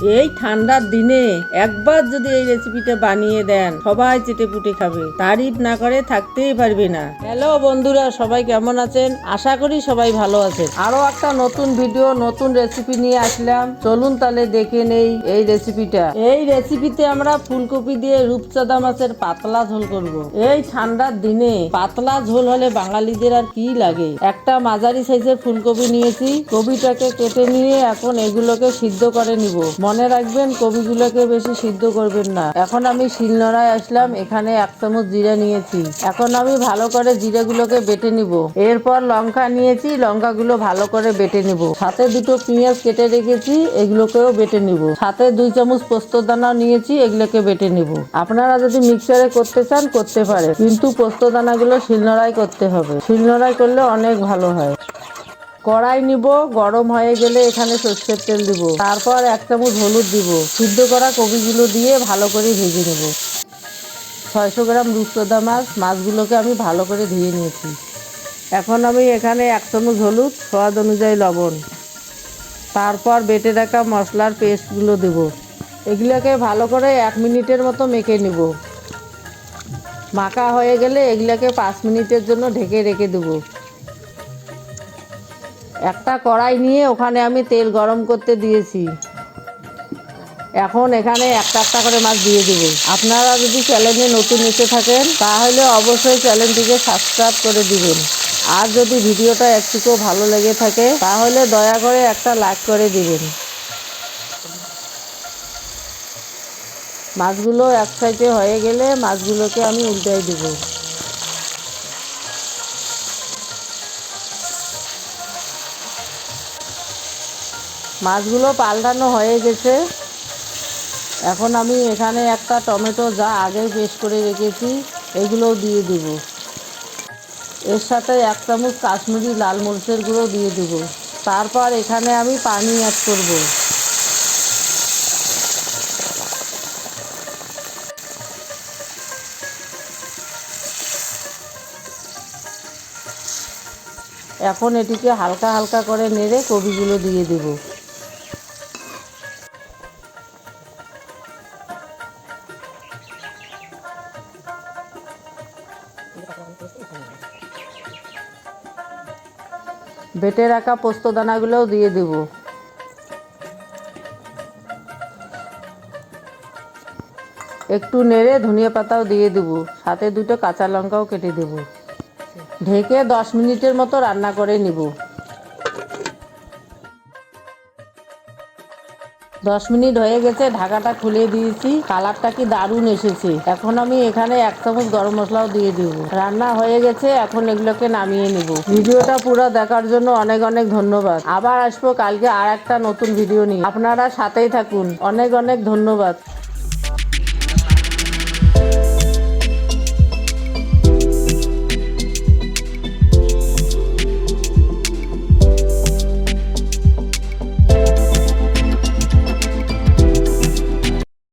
এই ঠান্ডার দিনে একবার যদি এই রেসিপিটা বানিয়ে দেন, সবাই চেটে পুটে খাবে। তারিফ না করে থাকতেই পারবে না। হ্যালো বন্ধুরা, সবাই কেমন আছেন? আশা করি সবাই ভালো আছেন। আরও একটা নতুন ভিডিও নতুন রেসিপি নিয়ে আসলাম। চলুন তাহলে দেখে নেই এই রেসিপিটা এই রেসিপিতে আমরা ফুলকপি দিয়ে রূপচাঁদা মাছের পাতলা ঝোল করব। এই ঠান্ডার দিনে পাতলা ঝোল হলে বাঙালিদের আর কি লাগে? একটা মাঝারি সাইজের ফুলকপি নিয়েছি। কবিটাকে কেটে নিয়ে এখন এগুলোকে সিদ্ধ করে নিব। মনে রাখবেন কবিগুলোকে বেশি সিদ্ধ করবেন না। এখন আমি শিলনোড়ায় আসলাম, এখানে এক চামচ জিরা নিয়েছি। এখন আমি ভালো করে জিরাগুলোকে বেটে নিব। এরপর লঙ্কা নিয়েছি, লঙ্কাগুলো ভালো করে বেটে নিব। সাথে দুটো পেঁয়াজ কেটে রেখেছি, এগুলোকেও বেটে নিব। সাথে দুই চামচ পোস্ত দানা নিয়েছি, এগুলোকে বেটে নিব। আপনারা যদি মিক্সারে করতে চান, করতে পারে কিন্তু পোস্ত দানাগুলো শিলনোড়ায় করতে হবে। শিলনোড়ায় করলে অনেক ভালো হয়। কড়াই নিব, গরম হয়ে গেলে এখানে সর্ষের তেল দিব। তারপর এক চামচ হলুদ দিব। সিদ্ধ করা কবিগুলো দিয়ে ভালো করে ভেজে নেব। ছয়শো গ্রাম রূপচোদা মাছ, মাছগুলোকে আমি ভালো করে ধুয়ে নিয়েছি। এখন আমি এখানে এক চামচ হলুদ স্বাদ অনুযায়ী লবণ। তারপর বেটে রাখা মশলার পেস্টগুলো দেব। এগুলোকে ভালো করে এক মিনিটের মতো মেখে নিব। মাখা হয়ে গেলে এগুলোকে পাঁচ মিনিটের জন্য ঢেকে রেখে দেবো। একটা কড়াই নিয়ে ওখানে আমি তেল গরম করতে দিয়েছি। এখন এখানে একটা একটা করে মাছ দিয়ে দেবো। আপনারা যদি চ্যানেলে নতুন এসে থাকেন, তাহলে অবশ্যই চ্যানেলটিকে সাবস্ক্রাইব করে দিবেন। আর যদি ভিডিওটা একটুকু ভালো লেগে থাকে, তাহলে দয়া করে একটা লাইক করে দিবেন। মাছগুলো এক সাইডে হয়ে গেলে মাছগুলোকে আমি উল্টাই দেবো। মাছগুলো পাল্টানো হয়ে গেছে। এখন আমি এখানে একটা টমেটো যা আগে পেস্ট করে রেখেছি, এগুলোও দিয়ে দেব। এর সাথে এক চামচ কাশ্মীরি লাল মরিচের গুঁড়ো দিয়ে দেব। তারপর এখানে আমি পানি অ্যাড করব। এখন এটিকে হালকা হালকা করে নেড়ে কবিগুলো দিয়ে দেবো। বেটে রাখা পোস্ত দানাগুলোও দিয়ে দেব। একটু নেড়ে ধনিয়া পাতাও দিয়ে দেব। সাথে দুটো কাঁচা লঙ্কাও কেটে দেব। ঢেকে দশ মিনিটের মতো রান্না করে নিব। দশ মিনিট হয়ে গেছে, ঢাকাটা খুলে দিয়েছি। কালারটা কি দারুণ এসেছে। এখন আমি এখানে এক চামচ গরম মশলাও দিয়ে দিব। রান্না হয়ে গেছে, এখন এগুলোকে নামিয়ে নিব। ভিডিওটা পুরো দেখার জন্য অনেক অনেক ধন্যবাদ। আবার আসব কালকে আর একটা নতুন ভিডিও নিয়ে। আপনারা সাথেই থাকুন। অনেক অনেক ধন্যবাদ।